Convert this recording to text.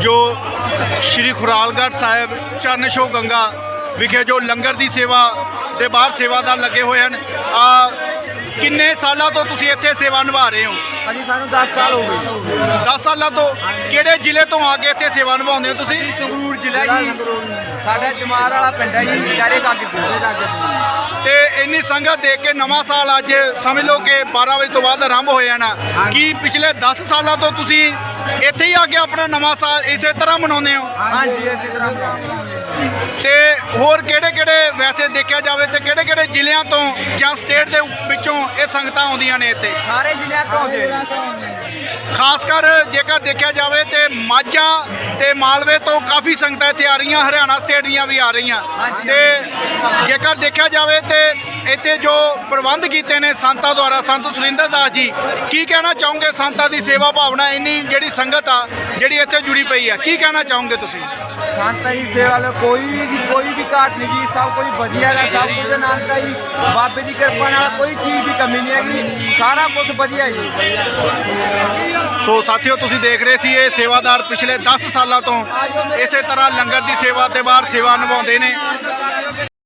ਜੋ ਸ਼੍ਰੀ ਖੁਰਾਲਗੜ੍ਹ ਸਾਹਿਬ ਚਰਨ ਛੋਹ ਗੰਗਾ ਵਿਖੇ ਜੋ ਲੰਗਰ ਦੀ ਸੇਵਾ ਦੇ ਬਾਹਰ ਸੇਵਾਦਾਰ ਲੱਗੇ ਹੋਏ ਹਨ ਆ ਕਿੰਨੇ ਸਾਲਾਂ ਤੋਂ ਤੁਸੀਂ ਇੱਥੇ ਸੇਵਾ ਨਿਭਾ ਰਹੇ ਹੋ? ਹਾਂਜੀ ਸਾਨੂੰ 10 ਸਾਲ ਹੋ ਗਏ। 10 ਸਾਲਾਂ ਤੋਂ ਕਿਹੜੇ ਜ਼ਿਲ੍ਹੇ ਤੋਂ ਆ ਕੇ ਇੱਥੇ ਸੇਵਾ ਨਿਭਾਉਂਦੇ ਹੋ ਤੁਸੀਂ? ਸੰਗਰੂਰ ਜ਼ਿਲ੍ਹਾ ਜੀ। ਸਾਡਾ ਜਮਾਰ ਵਾਲਾ ਪਿੰਡ ਹੈ ਜੀ ਚਾਰੇ ਕਾਗੇ ਤੇ ਇੰਨੀ ਸੰਗਤ ਦੇਖ ਕੇ ਨਵਾਂ ਸਾਲ ਅੱਜ ਸਮਝ ਲਓ ਕਿ 12 ਵਜੇ ਤੋਂ ਬਾਅਦ ਆਰੰਭ ਹੋ ਜਾਣਾ ਕੀ ਪਿਛਲੇ 10 ਸਾਲਾਂ ਤੋਂ ਤੁਸੀਂ ਇੱਥੇ ਹੀ ਆ ਕੇ ਆਪਣਾ ਨਵਾਂ ਸਾਲ ਇਸੇ ਤਰ੍ਹਾਂ ਮਨਾਉਂਦੇ ਹੋ? ਹਾਂਜੀ ਇਸੇ ਤਰ੍ਹਾਂ ਤੇ ਹੋਰ ਕਿਹੜੇ ਕਿਹੜੇ ਵੈਸੇ ਦੇਖਿਆ ਜਾਵੇ ਤੇ ਕਿਹੜੇ ਕਿਹੜੇ ਜ਼ਿਲ੍ਹਿਆਂ ਤੋਂ ਜਾਂ ਸਟੇਟ ਦੇ ਵਿੱਚੋਂ ਇਹ ਸੰਗਤਾਂ ਆਉਂਦੀਆਂ ਨੇ ਇੱਥੇ? ਸਾਰੇ ਜ਼ਿਲ੍ਹਿਆਂ ਤੋਂ ਆਉਂਦੇ ਖਾਸ ਕਰ ਜੇਕਰ ਦੇਖਿਆ ਜਾਵੇ ਤੇ ਮਾਝਾ ਤੇ ਮਾਲਵੇ ਤੋਂ ਕਾਫੀ ਸੰਗਤਾਂ ਇੱਥੇ ਆ ਰਹੀਆਂ ਹਰਿਆਣਾ ਸਟੇਟ ਦੀਆਂ ਵੀ ਆ ਰਹੀਆਂ। ਤੇ ਜੇਕਰ ਦੇਖਿਆ ਜਾਵੇ ਤੇ ਇੱਥੇ ਜੋ ਪ੍ਰਬੰਧ ਕੀਤੇ ਨੇ ਸੰਤਾਂ ਦੁਆਰਾ ਸੰਤ ਸੁਰਿੰਦਰ ਦਾਸ ਜੀ ਕੀ ਕਹਿਣਾ ਚਾਹੋਗੇ ਸੰਤਾਂ ਦੀ ਸੇਵਾ ਭਾਵਨਾ ਇੰਨੀ ਜਿਹੜੀ ਸੰਗਤ ਆ ਜਿਹੜੀ ਇੱਥੇ ਜੁੜੀ ਪਈ ਆ? ਕੀ ਕਹਿਣਾ ਚਾਹੋਗੇ ਤੁਸੀਂ? ਸੰਤਾਂ ਦੀ ਸੇਵਾ ਲਈ ਕੋਈ ਕੋਈ ਵੀ ਘਾਟ ਨਹੀਂ ਜੀ, ਸਭ ਕੁਝ ਵਧੀਆ ਹੈ, ਸਭ ਕੁਝ ਆਨੰਦ ਜੀ, ਬਾਬੇ ਦੀ ਕਿਰਪਾ ਨਾਲ ਕੋਈ ਚੀਜ਼ ਦੀ ਕਮੀ ਨਹੀਂ ਹੈਗੀ, ਸਾਰਾ ਕੁਝ ਵਧੀਆ ਜੀ। ਸੋ ਸਾਥੀਓ, ਤੁਸੀਂ ਦੇਖ ਰਹੇ ਸੀ ਇਹ ਸੇਵਾਦਾਰ ਪਿਛਲੇ 10 ਸਾਲਾਂ ਤੋਂ ਇਸੇ ਤਰ੍ਹਾਂ ਲੰਗਰ ਦੀ ਸੇਵਾ ਤੇ ਬਾਹਰ ਸੇਵਾ ਨਿਭਾਉਂਦੇ ਨੇ।